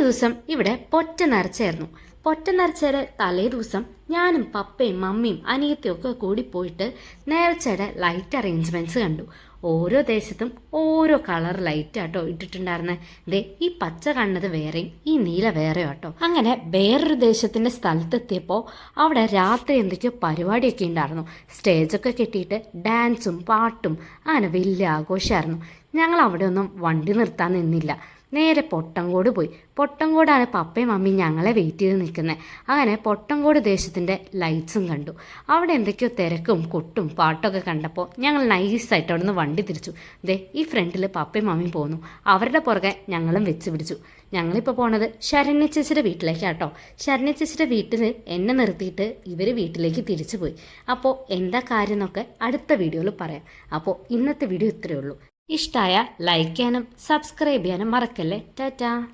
ദിവസം ഇവിടെ പൊറ്റ നിറച്ചായിരുന്നു പൊറ്റ നിറച്ചയുടെ തലേ ദിവസം ഞാനും പപ്പയും മമ്മിയും അനിയത്തിയും ഒക്കെ കൂടി പോയിട്ട് നേർച്ചയുടെ ലൈറ്റ് അറേഞ്ച്മെന്റ്സ് കണ്ടു. ഓരോ ദേശത്തും ഓരോ കളർ ലൈറ്റ് ആട്ടോ ഇട്ടിട്ടുണ്ടായിരുന്നത് ദേ ഈ പച്ച കണ്ണത് വേറെയും ഈ നീല വേറെ ആട്ടോ. അങ്ങനെ വേറൊരു ദേശത്തിന്റെ സ്ഥലത്തെത്തിയപ്പോൾ അവിടെ രാത്രി എന്തൊക്കെയോ പരിപാടിയൊക്കെ ഉണ്ടായിരുന്നു. സ്റ്റേജൊക്കെ കെട്ടിയിട്ട് ഡാൻസും പാട്ടും അങ്ങനെ വലിയ ആഘോഷമായിരുന്നു. ഞങ്ങൾ അവിടെ ഒന്നും വണ്ടി നിർത്താൻ നിന്നില്ല. നേരെ പൊട്ടങ്കോട് പോയി. പൊട്ടങ്കോടാണ് പപ്പയും മമ്മിയും ഞങ്ങളെ വെയിറ്റ് ചെയ്ത് നിൽക്കുന്നത് അങ്ങനെ പൊട്ടങ്കോട് ദേശത്തിന്റെ ലൈറ്റ്സും കണ്ടു. അവിടെ എന്തൊക്കെയോ തിരക്കും കൊട്ടും പാട്ടൊക്കെ കണ്ടപ്പോൾ ഞങ്ങൾ നൈസായിട്ട് അവിടെ നിന്ന് വണ്ടി തിരിച്ചു. ദേ ഈ ഫ്രണ്ടിൽ പപ്പയും മമ്മിയും പോന്നു. അവരുടെ പുറകെ ഞങ്ങളും വെച്ച് പിടിച്ചു. ഞങ്ങളിപ്പോൾ പോണത് ശരണ്യ ചേച്ചിയുടെ വീട്ടിലേക്കാട്ടോ. ശരണ്യ ചേച്ചിയുടെ വീട്ടിൽ എന്നെ നിർത്തിയിട്ട് ഇവർ വീട്ടിലേക്ക് തിരിച്ചു പോയി. അപ്പോൾ എന്താ കാര്യം എന്നൊക്കെ അടുത്ത വീഡിയോയിൽ പറയാം. അപ്പോൾ ഇന്നത്തെ വീഡിയോ ഇത്രയേ ഉള്ളൂ. ഇഷ്ടമായ ലൈക്ക് ചെയ്യാനും സബ്സ്ക്രൈബ് ചെയ്യാനും മറക്കല്ലേ. ടാറ്റാ.